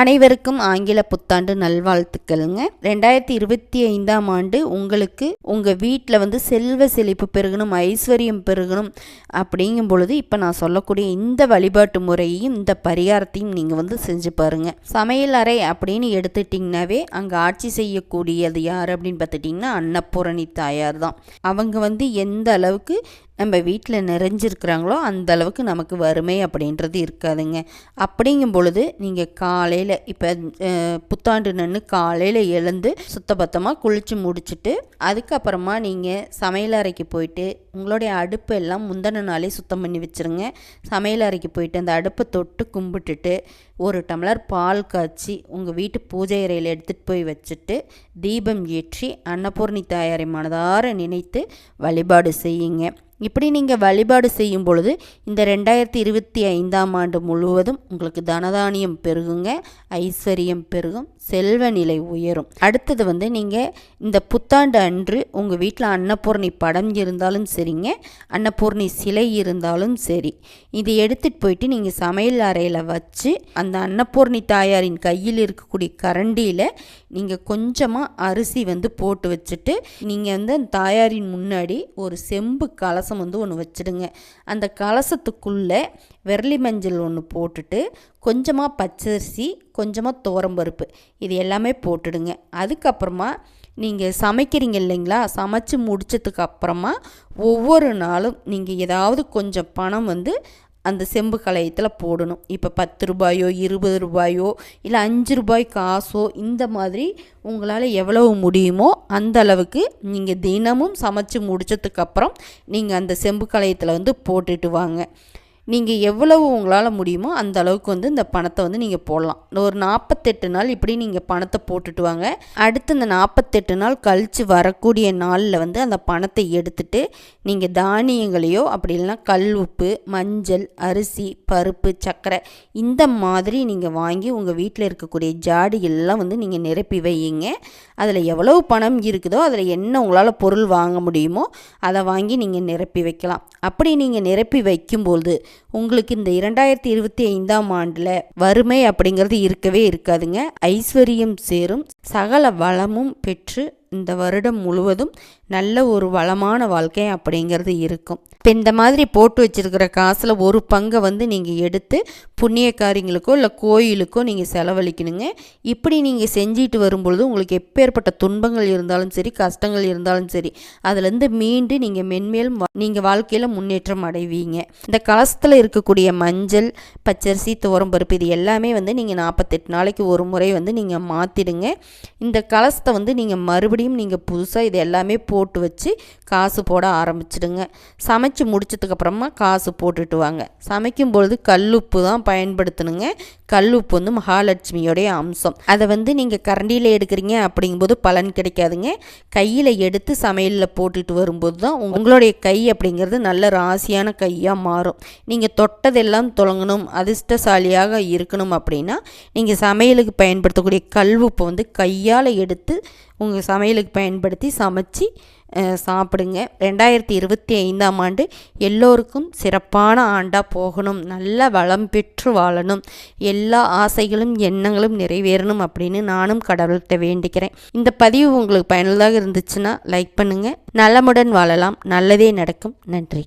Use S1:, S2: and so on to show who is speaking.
S1: அனைவருக்கும் ஆங்கில புத்தாண்டு நல்வாழ்த்துக்கள்ங்க. ரெண்டாயிரத்தி இருபத்தி ஐந்தாம் ஆண்டு உங்களுக்கு உங்கள் வீட்டில் வந்து செல்வ செழிப்பு பெருகணும் ஐஸ்வர்யம் பெருகணும் அப்படிங்கும் பொழுது இப்போ நான் சொல்லக்கூடிய இந்த வழிபாட்டு முறையையும் இந்த பரிகாரத்தையும் நீங்கள் வந்து செஞ்சு பாருங்கள் சமையல் அறை அப்படின்னு எடுத்துட்டிங்கனாவே அங்கே ஆட்சி செய்யக்கூடியது யார் அப்படின்னு பார்த்துட்டிங்கன்னா அன்னபூரணி தாயார் தான். அவங்க வந்து எந்த அளவுக்கு நம்ம வீட்டில் நிறைஞ்சிருக்கிறாங்களோ அந்த அளவுக்கு நமக்கு வறுமை அப்படின்றது இருக்காதுங்க. அப்படிங்கும் பொழுது நீங்கள் காலையில் இப்போ புத்தாண்டு நின்று காலையில் எழுந்து சுத்தபத்தமாக குளித்து முடிச்சுட்டு அதுக்கப்புறமா நீங்கள் சமையல் அறைக்கு போயிட்டு உங்களுடைய அடுப்பு எல்லாம் முந்தின நாளே சுத்தம் பண்ணி வச்சுருங்க. சமையல் அறைக்கு போயிட்டு அந்த அடுப்பை தொட்டு கும்பிட்டுட்டு ஒரு டம்ளர் பால் காய்ச்சி உங்கள் வீட்டு பூஜை அறையில் எடுத்துகிட்டு போய் வச்சுட்டு தீபம் ஏற்றி அன்னபூர்ணி தாயாரை மனதார நினைத்து வழிபாடு செய்யுங்க. இப்படி நீங்கள் வழிபாடு செய்யும் பொழுது இந்த ரெண்டாயிரத்தி இருபத்தி ஐந்தாம் ஆண்டு முழுவதும் உங்களுக்கு தனதானியம் பெருகுங்க ஐஸ்வர்யம் பெருகும் செல்வ நிலை உயரும். அடுத்தது வந்து நீங்கள் இந்த புத்தாண்டு அன்று உங்கள் வீட்டில் அன்னபூர்ணி படம் இருந்தாலும் சரிங்க அன்னபூர்ணி சிலை இருந்தாலும் சரி. இது எடுத்துகிட்டு போயிட்டு நீங்கள் சமையல் அறையில் வச்சு அந்த அன்னபூர்ணி தாயாரின் கையில் இருக்கக்கூடிய கரண்டியில் நீங்கள் கொஞ்சமாக அரிசி வந்து போட்டு வச்சுட்டு நீங்கள் வந்து அந்த தாயாரின் முன்னாடி ஒரு செம்பு கலசம் வந்து ஒன்று வச்சுடுங்க. அந்த கலசத்துக்குள்ளே விரலி மஞ்சள் ஒன்று போட்டுட்டு கொஞ்சமாக பச்சரிசி கொஞ்சமாக துவரம்பருப்பு இது எல்லாமே போட்டுடுங்க. அதுக்கப்புறமா நீங்கள் சமைக்கிறீங்க இல்லைங்களா? சமைச்சு முடித்ததுக்கு அப்புறமா ஒவ்வொரு நாளும் நீங்கள் ஏதாவது கொஞ்சம் பணம் வந்து அந்த செம்பு கலையத்தில் போடணும். இப்போ பத்து ரூபாயோ இருபது ரூபாயோ இல்லை அஞ்சு ரூபாய் காசோ இந்த மாதிரி உங்களால் எவ்வளவு முடியுமோ அந்த அளவுக்கு நீங்கள் தினமும் சமைச்சு முடித்ததுக்கப்புறம் நீங்கள் அந்த செம்பு கலையத்தில் வந்து போட்டுட்டு வாங்க. நீங்கள் எவ்வளவு உங்களால் முடியுமோ அந்த அளவுக்கு வந்து இந்த பணத்தை வந்து நீங்கள் போடலாம். ஒரு நாற்பத்தெட்டு நாள் இப்படி நீங்கள் பணத்தை போட்டுட்டு வாங்க. அடுத்து இந்த நாற்பத்தெட்டு நாள் கழித்து வரக்கூடிய நாளில் வந்து அந்த பணத்தை எடுத்துட்டு நீங்கள் தானியங்களையோ அப்படி இல்லைன்னா கல் உப்பு மஞ்சள் அரிசி பருப்பு சர்க்கரை இந்த மாதிரி நீங்கள் வாங்கி உங்கள் வீட்டில் இருக்கக்கூடிய ஜாடிகள்லாம் வந்து நீங்கள் நிரப்பி வையுங்க. அதில் எவ்வளவு பணம் இருக்குதோ அதில் என்ன உங்களால் பொருள் வாங்க முடியுமோ அதை வாங்கி நீங்கள் நிரப்பி வைக்கலாம். அப்படி நீங்கள் நிரப்பி வைக்கும்போது உங்களுக்கு இந்த இரண்டாயிரத்தி இருபத்தி ஐந்தாம் ஆண்டில் வறுமை அப்படிங்கிறது இருக்கவே இருக்காதுங்க. ஐஸ்வர்யம் சேரும். சகல வளமும் பெற்று இந்த வருடம் முழுவதும் நல்ல ஒரு வளமான வாழ்க்கை அப்படிங்கிறது இருக்கும். இப்போ இந்த மாதிரி போட்டு வச்சுருக்கிற காசில் ஒரு பங்கை வந்து நீங்கள் எடுத்து புண்ணிய காரியங்களுக்கோ இல்லை கோயிலுக்கோ நீங்கள் செலவழிக்கணுங்க. இப்படி நீங்கள் செஞ்சுட்டு வரும்பொழுது உங்களுக்கு எப்பேற்பட்ட துன்பங்கள் இருந்தாலும் சரி கஷ்டங்கள் இருந்தாலும் சரி அதுலேருந்து மீண்டு நீங்கள் மென்மேலும் நீங்கள் வாழ்க்கையில் முன்னேற்றம் அடைவீங்க. இந்த கலசத்தில் இருக்கக்கூடிய மஞ்சள் பச்சரிசி துவரம்பருப்பு இது எல்லாமே வந்து நீங்கள் நாற்பத்தெட்டு நாளைக்கு ஒரு முறை வந்து நீங்கள் மாற்றிடுங்க இந்த கலசத்தை வந்து நீங்கள் மறுபடியும் நீங்கள் புதுசாக இது எல்லாமே போட்டு வச்சு காசு போட ஆரம்பிச்சிடுங்க. சமைச்சு முடிச்சதுக்கப்புறமா காசு போட்டுட்டு வாங்க. சமைக்கும் பொழுது கல்லுப்பு தான் பயன்படுத்தணுங்க. கல்லுப்பு வந்து மகாலட்சுமியோடைய அம்சம். அதை வந்து நீங்கள் கரண்டியில் எடுக்கிறீங்க அப்படிங்கும்போது பலன் கிடைக்காதுங்க. கையில் எடுத்து சமையலில் போட்டுட்டு வரும்போது தான் உங்களுடைய கை அப்படிங்கிறது நல்ல ராசியான கையாக மாறும். நீங்கள் தொட்டதெல்லாம் தொடங்கணும் அதிர்ஷ்டசாலியாக இருக்கணும் அப்படின்னா நீங்கள் சமையலுக்கு பயன்படுத்தக்கூடிய கல்வுப்பை வந்து கையால் எடுத்து உங்கள் சமையலுக்கு பயன்படுத்தி சமைச்சு சாப்பிடுங்க. ரெண்டாயிரத்தி இருபத்தி ஐந்தாம் ஆண்டு எல்லோருக்கும் சிறப்பான ஆண்டாக போகணும். நல்ல வளம் பெற்று வாழணும். எல்லா ஆசைகளும் எண்ணங்களும் நிறைவேறணும் அப்படின்னு நானும் கடவுள்கிட்ட வேண்டிக்கிறேன். இந்த பதிவு உங்களுக்கு பயனுள்ளதாக இருந்துச்சுன்னா லைக் பண்ணுங்கள் நலமுடன் வாழலாம். நல்லதே நடக்கும். நன்றி.